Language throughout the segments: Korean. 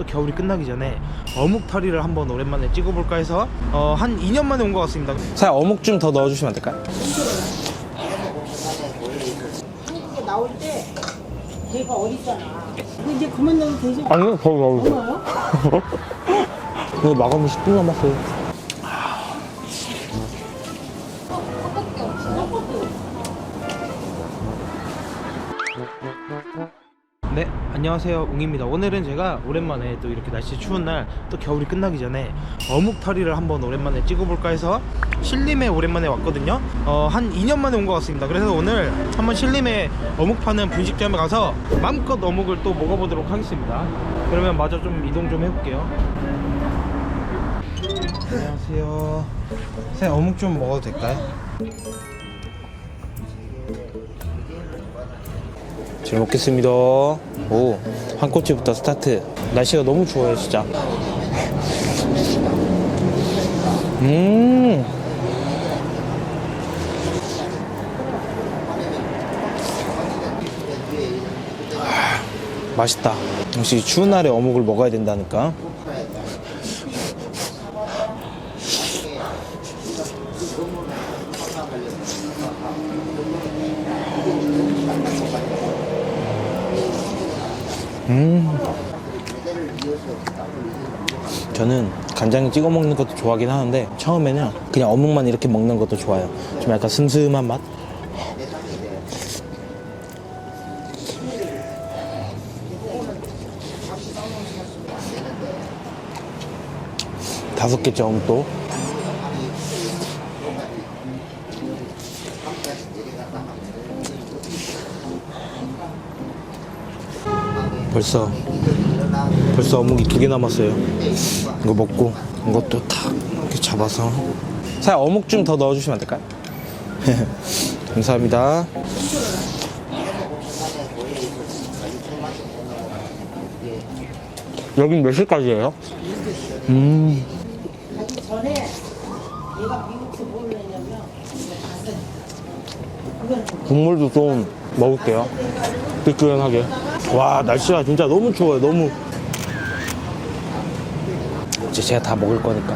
또 겨울이 끝나기 전에 어묵털이를 한번 오랜만에 찍어볼까 해서 어, 한 2년 만에 온 것 같습니다. 자, 어묵 좀 더 넣어주시면 안 될까요? 한국에 나올 때 걔가 어리잖아. 근데 이제 그만 넣어도 되지? 아니요, 더 넣어요. 얼마요? 오늘 마감이 10분 남았어요. 네, 안녕하세요. 웅입니다. 오늘은 제가 오랜만에 또 이렇게 날씨 추운 날 또 겨울이 끝나기 전에 어묵털이를 한번 오랜만에 찍어볼까 해서 신림에 오랜만에 왔거든요. 어, 한 2년 만에 온 것 같습니다. 그래서 오늘 한번 신림에 어묵 파는 분식점에 가서 마음껏 어묵을 또 먹어보도록 하겠습니다. 그러면 마저 좀 이동 좀 해볼게요. 안녕하세요. 선생님 어묵 좀 먹어도 될까요? 잘 먹겠습니다. 오, 한 꼬치부터 스타트. 날씨가 너무 추워요, 진짜. 음. 아, 맛있다. 역시 추운 날에 어묵을 먹어야 된다니까. 저는 간장에 찍어 먹는 것도 좋아하긴 하는데 처음에는 그냥 어묵만 이렇게 먹는 것도 좋아요. 좀 약간 슴슴한 맛. 다섯 개째 어묵도. 벌써 벌써 어묵이 두 개 남았어요. 이거 먹고 이것도 탁 이렇게 잡아서 사 어묵 좀 더 넣어주시면 안 될까요? 감사합니다. 여긴 몇 시까지예요? 음, 국물도 좀 먹을게요. 뜨끈하게. 와 날씨가 진짜 너무 추워요. 너무. 이제 제가 다 먹을 거니까.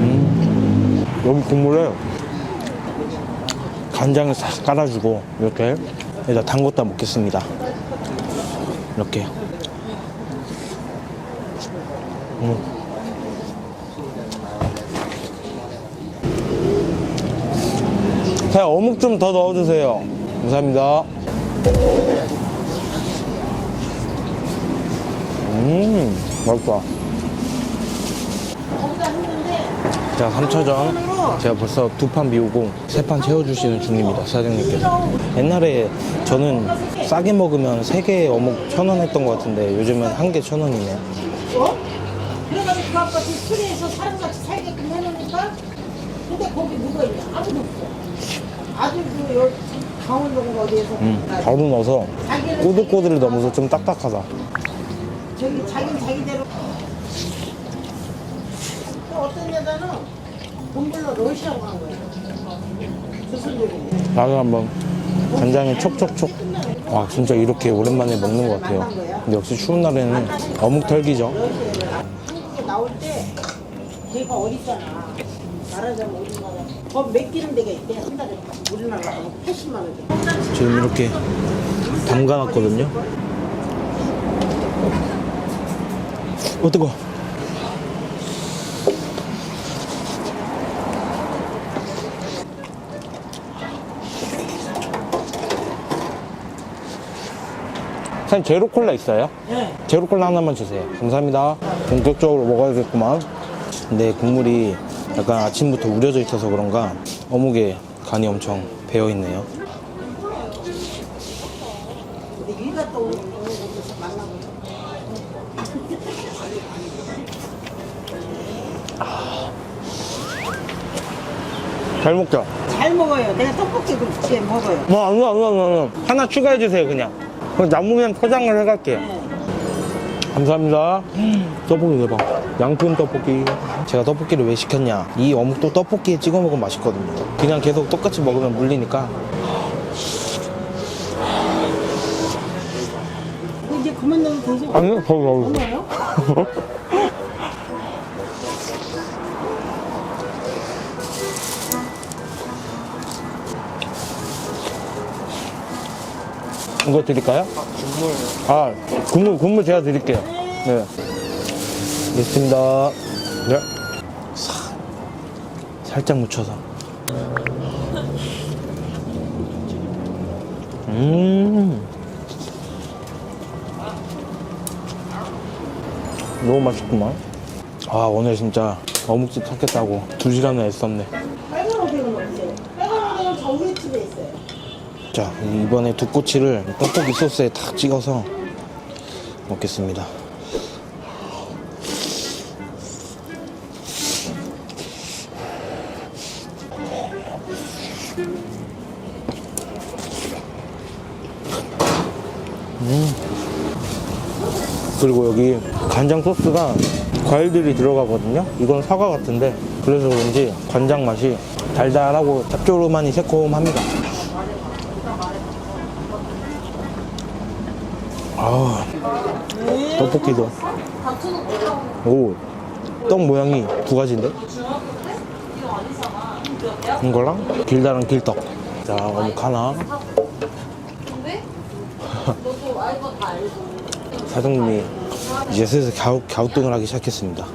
음, 여기 국물에 간장을 싹 깔아주고 이렇게 여기다 담궜다 먹겠습니다. 이렇게. 자, 어묵 좀 더 넣어주세요. 감사합니다. 음, 맛있다. 제가 3차전 제가 벌써 두판 비우고 세 판 채워주시는 중입니다, 사장님께서. 옛날에 저는 싸게 먹으면 세 개에 어묵 천 원 했던 것 같은데 요즘은 한 개 천 원이네요. 어? 그래가지고 그 아파트 수리해서 사람같이 살게끔 해놓으니까 근데 거기 누가 있냐? 아무도 없어. 아주 그 여, 강원도가 어디에서 음, 바로 넣어서 꼬들꼬들을 넘어서 좀 딱딱하다. 저기 자기는 자기대로 또 어떤 여자는 돈불러 러시아고 간 거야. 조선족인데. 나도 한번 간장에 촉촉촉. 와 진짜 이렇게 오랜만에 먹는 것 같아요. 근데 역시 추운 날에는 어묵 털기죠. 한국에 나올 때 걔가 어리잖아. 말하자면 우리나라 더 맡기는 데가 있대 한 달에 우리나라 80만 원. 지금 이렇게 담가 놨거든요. 어 뜨거. 사장님 제로 콜라 있어요? 네. 제로 콜라 하나만 주세요. 감사합니다. 본격적으로 먹어야겠구만. 근데 국물이 약간 아침부터 우려져 있어서 그런가 어묵에 간이 엄청 배어 있네요. 만나고. 잘 먹자. 잘 먹어요. 내가 떡볶이 그렇게 먹어요. 뭐, 아니요, 아니요, 아니요. 하나 추가해주세요, 그냥. 그럼 남으면 포장을 해갈게요. 네. 감사합니다. 떡볶이 대박. 양푼 떡볶이. 제가 떡볶이를 왜 시켰냐. 이 어묵도 떡볶이에 찍어 먹으면 맛있거든요. 그냥 계속 똑같이 먹으면 물리니까. 이제 그만 넣어도 되지? 아니요, 더 넣어요. 이거 드릴까요? 국물. 아, 국물, 국물 제가 드릴게요. 네. 있습니다. 네. 사- 살짝 묻혀서. 음. 너무 맛있구만. 아, 오늘 진짜 어묵집 찾겠다고 두 시간을 애썼네. 빨간 오뎅은 없어요. 빨간 오뎅은 저 위에 집에 있어요. 자, 이번에 두꼬치를 떡볶이 소스에 탁 찍어서 먹겠습니다. 음. 그리고 여기 간장 소스가 과일들이 들어가거든요. 이건 사과 같은데 그래서 그런지 간장 맛이 달달하고 짭조름하니 새콤합니다. 아, 떡볶이도. 오, 떡 모양이 두 가지인데? 이거랑 길다란 길떡. 자, 어묵 하나. 사장님이 이제 슬슬 갸우, 갸우뚱을 하기 시작했습니다.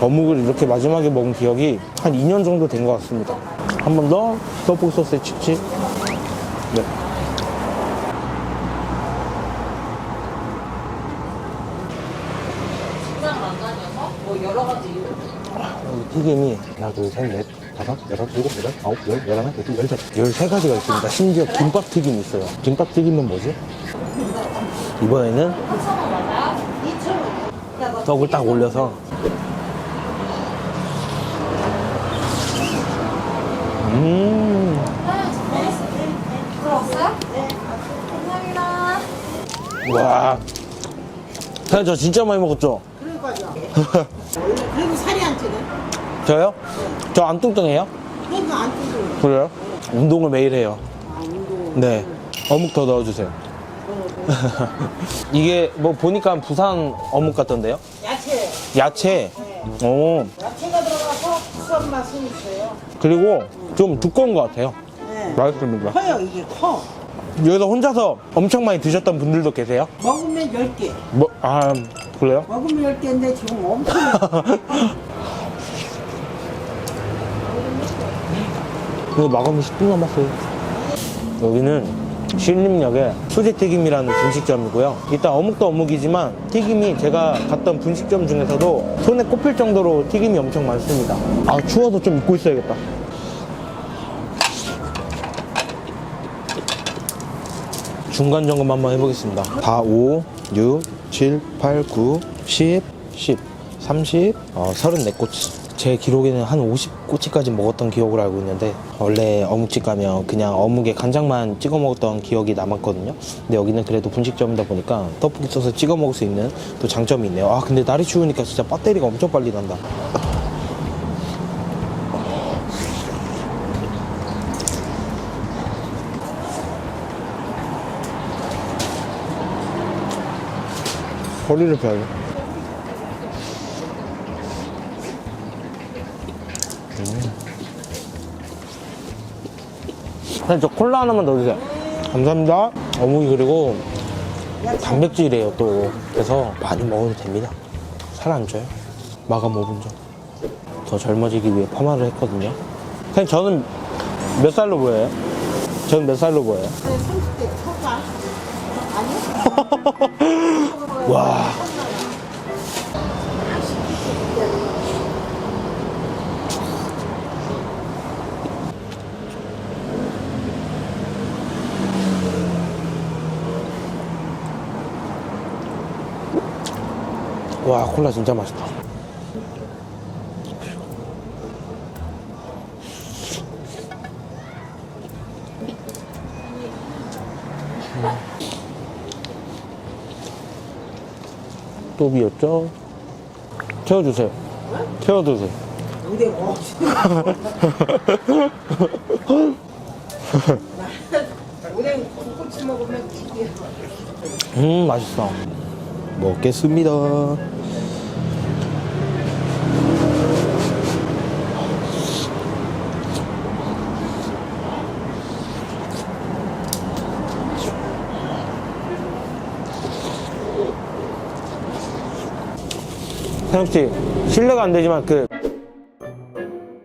어묵을 이렇게 마지막에 먹은 기억이 한 2년 정도 된 것 같습니다. 한 번 더 떡볶이 소스에 칩칩. 네. 여기 튀김이 하나, 둘, 셋, 넷, 다섯, 여섯, 일곱, 여덟, 아홉, 열, 열하나, 열둘, 열셋, 열세 가지가 있습니다. 심지어 김밥 튀김이 있어요. 김밥 튀김은 뭐지? 이번에는 떡을 딱 올려서 음 들어왔어요? 네. 감사합니다. 와. 사장님 저 진짜 많이 먹었죠? 그러니까요. 그래도 살이 안 찌네. 저요? 저안 뚱뚱해요? 그러니까 안 찌고. 그래요? 운동을 매일 해요. 아, 운동. 네. 어묵 더 넣어주세요. 이게 뭐 보니까 부산 어묵 같던데요? 야채. 야채. 오. 야채가 들어가서 구 수한 맛은 있어요. 그리고 좀 두꺼운 것 같아요. 네. 맛있습니다. 커요, 이게 커. 여기서 혼자서 엄청 많이 드셨던 분들도 계세요? 먹으면 10개. 뭐, 아, 그래요? 먹으면 10개인데 지금 엄청. 이거 마감이 10분 남았어요. 여기는 신림역에 수제튀김이라는 분식점이고요. 일단 어묵도 어묵이지만 튀김이 제가 갔던 분식점 중에서도 손에 꼽힐 정도로 튀김이 엄청 많습니다. 아, 추워서 좀 입고 있어야겠다. 중간 점검 한번 해보겠습니다. 다 5, 6, 7, 8, 9, 10, 10, 30, 어, 34꼬치. 제 기록에는 한 50꼬치까지 먹었던 기억으로 알고 있는데 원래 어묵집 가면 그냥 어묵에 간장만 찍어 먹었던 기억이 남았거든요. 근데 여기는 그래도 분식점이다 보니까 떡볶이 소스 찍어 먹을 수 있는 또 장점이 있네요. 아 근데 날이 추우니까 진짜 배터리가 엄청 빨리 난다. 허리를 펴 요. 네, 저 콜라 하나만 넣어주세요. 감사합니다. 어묵이 그리고 단백질이에요 또. 그래서 많이 먹어도 됩니다. 살 안 쪄요. 마감 5분 전. 더 젊어지기 위해 파마를 했거든요. 그냥 저는 몇 살로 보여요? 저는 몇 살로 보여요? 30대 초반? 아니? 와. 와, 콜라 진짜 맛있다. 우리 콩국수 먹으면 죽여. 음, 맛있어. 먹겠습니다. 태영 씨, 실례가 안 되지만 그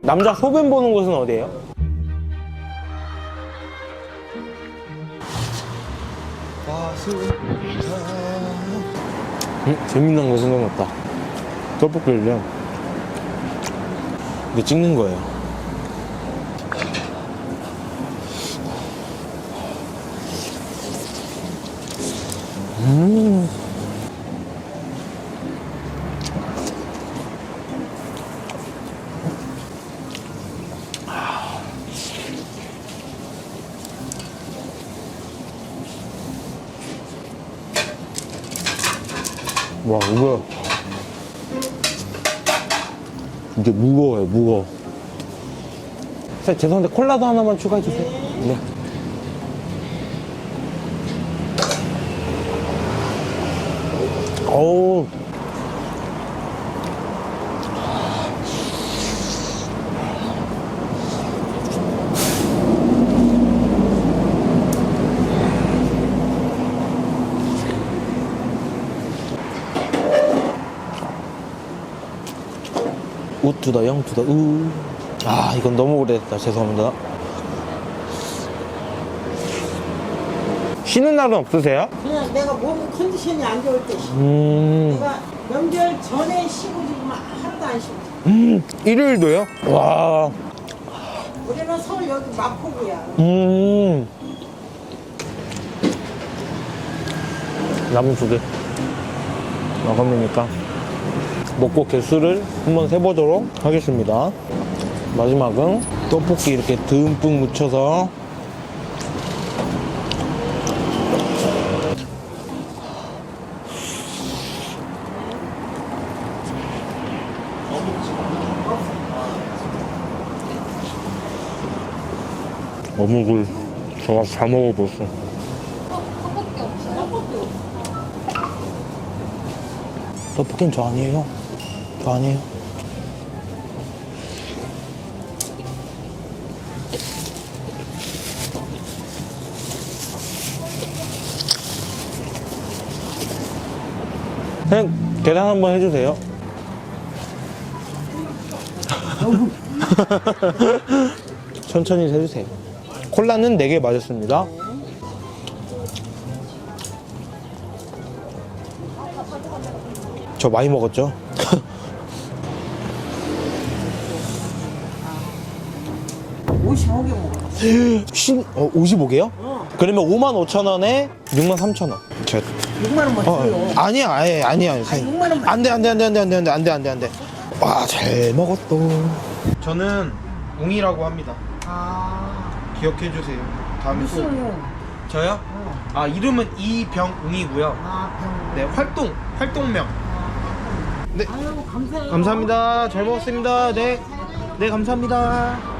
남자 소변 보는 곳은 어디예요? 음, 재밌는 거 생각났다. 떡볶이를 이게 찍는 거예요. 와, 이거. 이게 무거워요, 무거워. 선생님, 죄송한데 콜라도 하나만 추가해 주세요. 네. 어우. 우투다 영투다 우. 아 이건 너무 오래됐다 죄송합니다. 쉬는 날은 없으세요? 그냥 내가 몸 컨디션이 안 좋을 때 쉬. 음, 내가 명절 전에 쉬고 지금 하루도 안 쉬고. 음 일요일도요? 와, 우리는 서울 여기 마포구야. 음. 남은 두 개. 마감이니까 먹고 개수를 한번 세보도록 하겠습니다. 마지막은 떡볶이 이렇게 듬뿍 묻혀서 어묵을 제가 다 먹어봤어. 떡볶이 없어요? 떡볶이 는 저 아니에요. 저 아니에요. 그냥 계산 한번 해주세요. 천천히 세주세요. 콜라는 4개 맞았습니다. 저 많이 먹었죠? 55개 먹어. 신, 어, 55개요? 어. 그러면 5만 5천 원에 6만 3천 원. 저, 6만 원만 어, 줘요. 아니야, 아예, 아니야. 아니, 6만 원만. 안 돼, 안 돼, 안 돼, 안 돼, 안 돼, 안 돼, 안 돼, 안 돼, 안 돼. 와, 잘 먹었다. 저는 웅이라고 합니다. 아 기억해 주세요. 다음에 무슨 저요? 어. 아, 이름은 이병웅이고요. 아 병. 네, 활동, 활동명. 네, 아유 감사해요. 감사합니다. 잘 먹었습니다. 네, 네, 감사합니다.